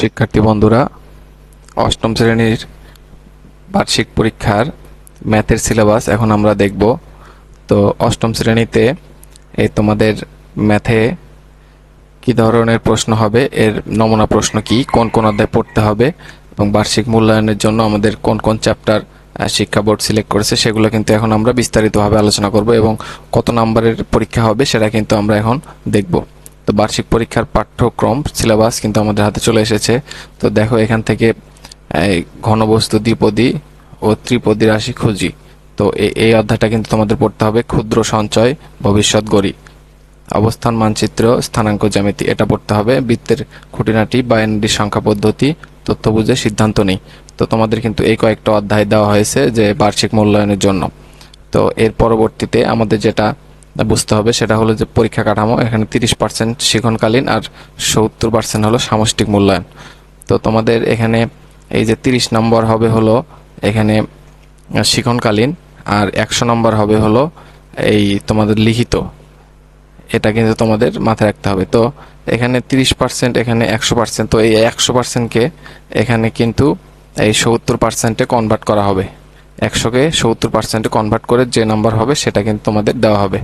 শিক্ষার্থী বন্ধুরা, অষ্টম শ্রেণির বার্ষিক পরীক্ষার ম্যাথের সিলেবাস এখন আমরা দেখব। তো অষ্টম শ্রেণীতে এই তোমাদের ম্যাথে কি ধরনের প্রশ্ন হবে, এর নমুনা প্রশ্ন কি, কোন কোন অধ্যায় পড়তে হবে এবং বার্ষিক মূল্যায়নের জন্য আমাদের কোন কোন চ্যাপ্টার শিক্ষা বোর্ড সিলেক্ট করেছে সেগুলো কিন্তু এখন আমরা বিস্তারিতভাবে আলোচনা করব এবং কত নাম্বারের পরীক্ষা হবে সেটা কিন্তু আমরা এখন দেখব। তো বার্ষিক পরীক্ষার পাঠ্যক্রম সিলেবাস কিন্তু আমাদের হাতে চলে এসেছে। তো দেখো এখান থেকে ঘনবস্তু দ্বিপদী ও ত্রিপদী রাশি খুঁজি। তো এই অধ্যায়টা কিন্তু তোমাদের পড়তে হবে, ক্ষুদ্র সঞ্চয়, ভবিষ্যৎ গড়ি। অবস্থান, মানচিত্র, স্থানাঙ্ক, জ্যামিতি, এটা পড়তে হবে। বৃত্তের খুঁটিনাটি, বাইনারি সংখ্যা পদ্ধতি, তথ্য বুঝে সিদ্ধান্ত নেই। তো তোমাদের কিন্তু এই কয়েকটা অধ্যায় দেওয়া হয়েছে যে বার্ষিক মূল্যায়নের জন্য। তো এর পরবর্তীতে আমাদের যেটা বুঝতে হবে। সেটা হলো যে পরীক্ষা কাঠামো, এখানে তিরিশ পার্সেন্ট শিখনকালীন আর সত্তর পার্সেন্ট হলো সামষ্টিক মূল্যায়ন। তো তোমাদের এখানে এই যে তিরিশ নম্বর হবে হলো এখানে শিখনকালীন আর একশো নম্বর হবে হলো এই তোমাদের লিখিত। এটা কিন্তু তোমাদের মাথায় রাখতে হবে। তো এখানে তিরিশ পার্সেন্ট এখানে একশো পার্সেন্ট তো এই একশো পার্সেন্টকে এখানে কিন্তু এই সত্তর পার্সেন্টে কনভার্ট করা হবে। একশোকে সত্তর পার্সেন্টে কনভার্ট করে যে নাম্বার হবে সেটা কিন্তু তোমাদের দেওয়া হবে।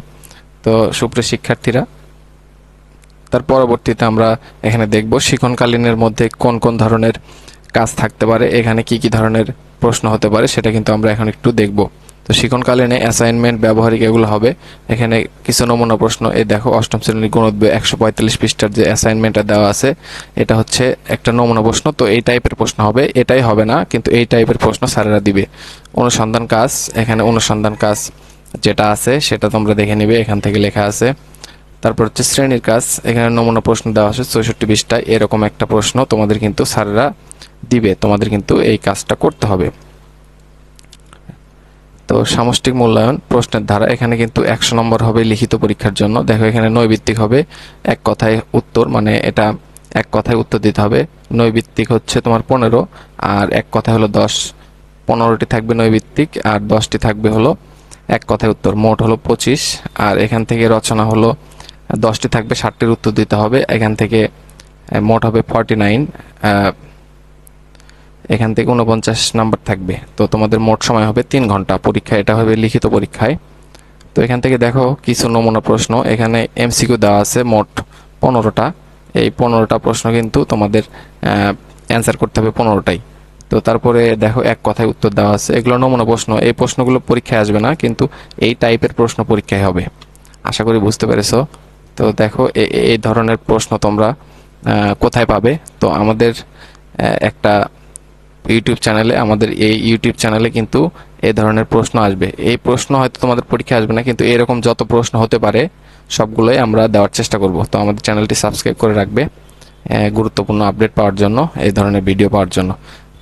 তো সুপ্রিয় শিক্ষার্থীরা, তার পরবর্তীতে আমরা এখানে দেখব শিক্ষণকালীনের মধ্যে কোন কোন ধরনের কাজ থাকতে পারে, এখানে কি কি ধরনের প্রশ্ন হতে পারে সেটা কিন্তু আমরা এখন একটু দেখব। তো শিক্ষণকালীনে অ্যাসাইনমেন্ট ব্যবহারিক এগুলো হবে। এখানে কিছু নমুনা প্রশ্ন এই দেখো, অষ্টম শ্রেণির গুণোদ্বে একশো পঁয়তাল্লিশ পৃষ্ঠার যে অ্যাসাইনমেন্টটা দেওয়া আছে, এটা হচ্ছে একটা নমুনা প্রশ্ন। তো এই টাইপের প্রশ্ন হবে, এটাই হবে না, কিন্তু এই টাইপের প্রশ্ন স্যারেরা দিবে। অনুসন্ধান কাজ, এখানে অনুসন্ধান কাজ যেটা আছে, সেটা তোমরা দেখে নিবে, এখান থেকে লেখা আছে। তারপর হচ্ছে শ্রেণির কাজ, এখানে নমুনা প্রশ্ন দেওয়া আছে চৌষট্টি বিশটা, এরকম একটা প্রশ্ন তোমাদের কিন্তু স্যাররা দিবে, তোমাদের কিন্তু এই কাজটা করতে হবে। তো সামষ্টিক মূল্যায়ন, প্রশ্নের ধারা, এখানে কিন্তু একশো নম্বর হবে লিখিত পরীক্ষার জন্য। দেখো, এখানে নৈবিত্তিক হবে, এক কথায় উত্তর মানে এটা এক কথায় উত্তর দিতে হবে। নৈবিত্তিক হচ্ছে তোমার পনেরো, আর এক কথায় হলো দশ। পনেরোটি থাকবে নৈবিত্তিক, আর দশটি থাকবে হলো এক কথায় উত্তর, মোট হলো পঁচিশ, আর এখান থেকে রচনা হলো, দশটি থাকবে, ষাটটির উত্তর দিতে হবে, এখান থেকে মোট হবে ফর্টি নাইন এখান থেকে উনপঞ্চাশ নাম্বার থাকবে। তো তোমাদের মোট সময় হবে তিন ঘণ্টা পরীক্ষা এটা হবে লিখিত পরীক্ষায়। তো এখান থেকে দেখো কিছু নমুনা প্রশ্ন, এখানে এমসিকিউ দেওয়া আছে মোট পনেরোটা, এই পনেরোটা প্রশ্ন কিন্তু তোমাদের অ্যান্সার করতে হবে পনেরোটাই। তো তারপরে দেখো এক কথায় উত্তর দেওয়া আছে, এগুলো নমুনা প্রশ্ন, এই প্রশ্নগুলো পরীক্ষায় আসবে না, কিন্তু এই টাইপের প্রশ্ন পরীক্ষায় হবে। আশা করি বুঝতে পেরেছ। তো দেখো এই ধরনের প্রশ্ন তোমরা কোথায় পাবে? তো আমাদের একটা ইউটিউব চ্যানেলে, আমাদের এই ইউটিউব চ্যানেলে কিন্তু এই ধরনের প্রশ্ন আসবে। এই প্রশ্ন হয়তো তোমাদের পরীক্ষা আসবে না, কিন্তু এরকম যত প্রশ্ন হতে পারে, সবগুলোই আমরা দেওয়ার চেষ্টা করব। তো আমাদের চ্যানেলটি সাবস্ক্রাইব করে রাখবে গুরুত্বপূর্ণ আপডেট পাওয়ার জন্য, এই ধরনের ভিডিও পাওয়ার জন্য।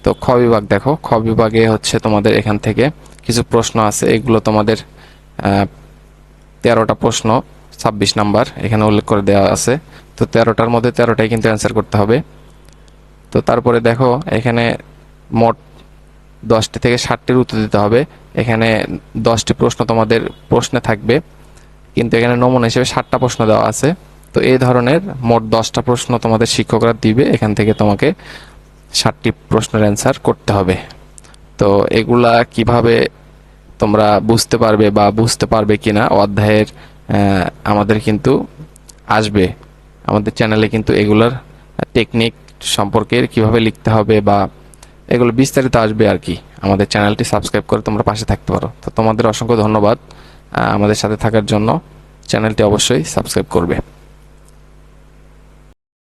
তো খ বিভাগ দেখো। খ বিভাগে হচ্ছে তোমাদের এখান থেকে কিছু প্রশ্ন আছে। এগুলো তোমাদের তেরোটা প্রশ্ন, ছাব্বিশ নাম্বার এখানে উল্লেখ করে দেওয়া আছে। তো তেরোটার মধ্যে তেরোটাই কিন্তু অ্যান্সার করতে হবে। তো তারপরে দেখো, এখানে মোট দশটি থেকে ষাটটির উত্তর দিতে হবে। এখানে দশটি প্রশ্ন তোমাদের প্রশ্নে থাকবে। কিন্তু এখানে নমুনা হিসেবে ষাটটা প্রশ্ন দেওয়া আছে। তো এই ধরনের মোট দশটা প্রশ্ন তোমাদের শিক্ষকরা দিবে এখান থেকে তোমাকে। ষাটটি প্রশ্নের অ্যান্সার করতে হবে। তো এগুলা কীভাবে তোমরা বুঝতে পারবে বা বুঝতে পারবে কিনা অধ্যায়ের আমাদের কিন্তু আসবে। আমাদের চ্যানেলে কিন্তু এগুলার টেকনিক সম্পর্কে কীভাবে লিখতে হবে বা এগুলো বিস্তারিত আসবে আর কি। আমাদের চ্যানেলটি সাবস্ক্রাইব করে তোমরা পাশে থাকতে পারো। তো তোমাদের অসংখ্য ধন্যবাদ আমাদের সাথে থাকার জন্য। চ্যানেলটি অবশ্যই সাবস্ক্রাইব করবে।